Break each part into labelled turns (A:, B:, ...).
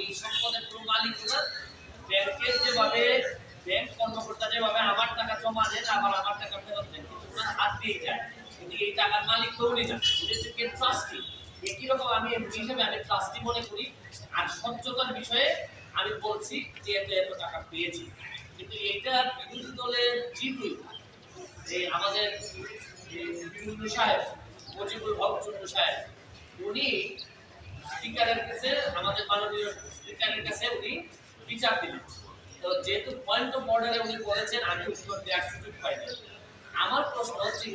A: এই সম্পদের কোনো মালিক না ব্যাংকের যেভাবে ব্যাংক কর্মকর্তা যেভাবে আমার টাকা জমা দেন, আবার আমার টাকা ফেরত দেন, কিন্তু হাত দিয়ে যায়। কিন্তু এই টাকার মালিক তো উনি না উনি হচ্ছে ট্রাস্টি একই রকম আমি হিসেবে আমি ট্রাস্টি মনে করি? আর স্বচ্ছতার বিষয়ে আমি বলছি যে এত এত টাকা পেয়েছি। কিন্তু এটা বিরোধী দলের জিতুই এই আমাদের চুন্নু সাহেব মুজিবুল হক চুন্নু সাহেব, উনি মাননীয় স্পিকারের কাছে উনি বিচার দিলেন। তো যেহেতু পয়েন্ট অফ অর্ডারে উনি বলেছেন, আমি উত্তর দেওয়ার সুযোগ পাইনি। আমার প্রশ্ন হচ্ছে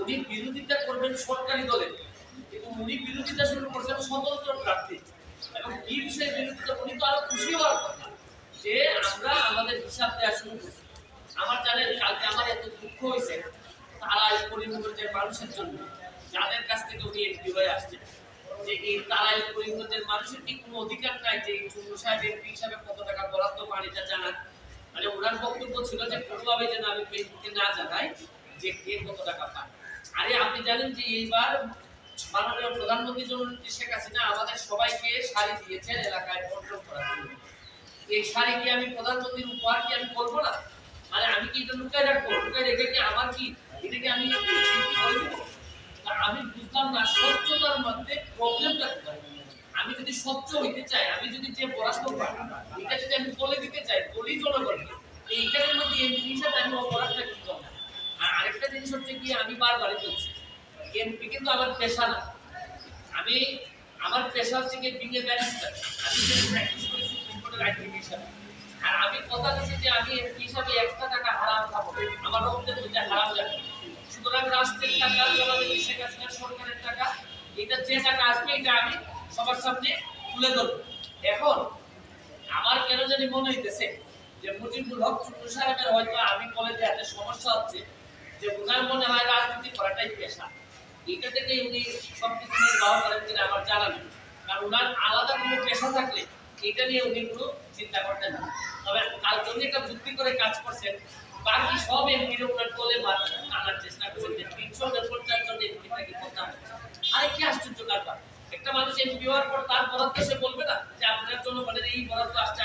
A: উনি বিরোধিতা করবেন সরকারি দলের কিন্তু উনি বিরোধিতা শুরু করছেন স্বতন্ত্র প্রার্থী। এবং কি বিষয়ে বিরোধিতা, উনি তো আরও খুশি হওয়ার কথা। যে আমরা আমাদের হিসাব দেওয়া শুরু করছি। আমার জানেন, কালকে আমার এত দুঃখ হয়েছে, তারা এই করিমগঞ্জের মানুষের জন্য, যাদের কাছ থেকে উনি এমপি হয়ে আসছেন। এই তারাই করিমগঞ্জের মানুষের কি কোনো অধিকার নাই যে এই চুন্নু সাহেব এমপি হিসাবে কত টাকা বরাদ্দ পান এটা জানার মানে ওনার বক্তব্য ছিল যে কোনোভাবে যেন আমি ফেসবুকে না জানাই যে কে কত টাকা পান আরে আপনি জানেন যে এইবার মাননীয় প্রধানমন্ত্রী জননেত্রী শেখ হাসিনা, আমাদের সবাইকে শাড়ি দিয়েছেন এলাকায় বন্টন করার জন্য। এই শাড়ি কি আমি প্রধানমন্ত্রীর উপহার কি আমি করব না? মানে আমি কি এটা লুকায় রাখব? লুকায় রেখে কি আমার কি? এটা কি আমি করে আমি বুঝলাম না স্বচ্ছতার মধ্যে প্রবলেমটা কোথায়? আমি যদি স্বচ্ছ হইতে চাই, আমি যদি যে পড়াশোনা পাই এটা যদি আমি বলে দিতে চাই বলি জনগণকে এইখানের মধ্যে এমপি হিসাবে আমি অপরাধটা কি করব? আর আরেকটা জিনিস হচ্ছে কি, আমি বারবারই বলছি এমপি কিন্তু আমার পেশা না। আমি, আমার পেশা হচ্ছে কি বিএ ব্যারিস্টার আমি প্র্যাকটিস করি সুপ্রিম কোর্টের হিসাবে। আর আমি কথা দিচ্ছি যে আমি এমপি হিসাবে একটা টাকা হারাম খাব। আমার রক্তের মধ্যে হারাম যাবে। সুতরাং রাষ্ট্রের টাকা এটা যে টাকা আসবে, এটা আমি সবার সামনে তুলে ধরবো। এখন আমার কেন জানি মনে হইতেছে যে মুজিবুল হক চুন্নু সাহেবের হয়তো আমি কলেজে এত সমস্যা হচ্ছে যে ওনার মনে হয় রাজনীতি করাটাই পেশা। এটা থেকে উনি সবকিছু নির্বাহ করেন কিনা আমার জানা নেই। কারণ ওনার আলাদা কোনো পেশা থাকলে এটা নিয়ে উনি কোনো চিন্তা করতেন না। তবে তার জন্য একটা বুদ্ধি করে কাজ করছেন, বাকি সব এমপিরা ওনার দলে মার- আনার চেষ্টা মানুষ এমপি হওয়ার পর তার বরাদ্দ সে বলবে না যে আপনার জন্য বলে এই বরাদ্দ আসছে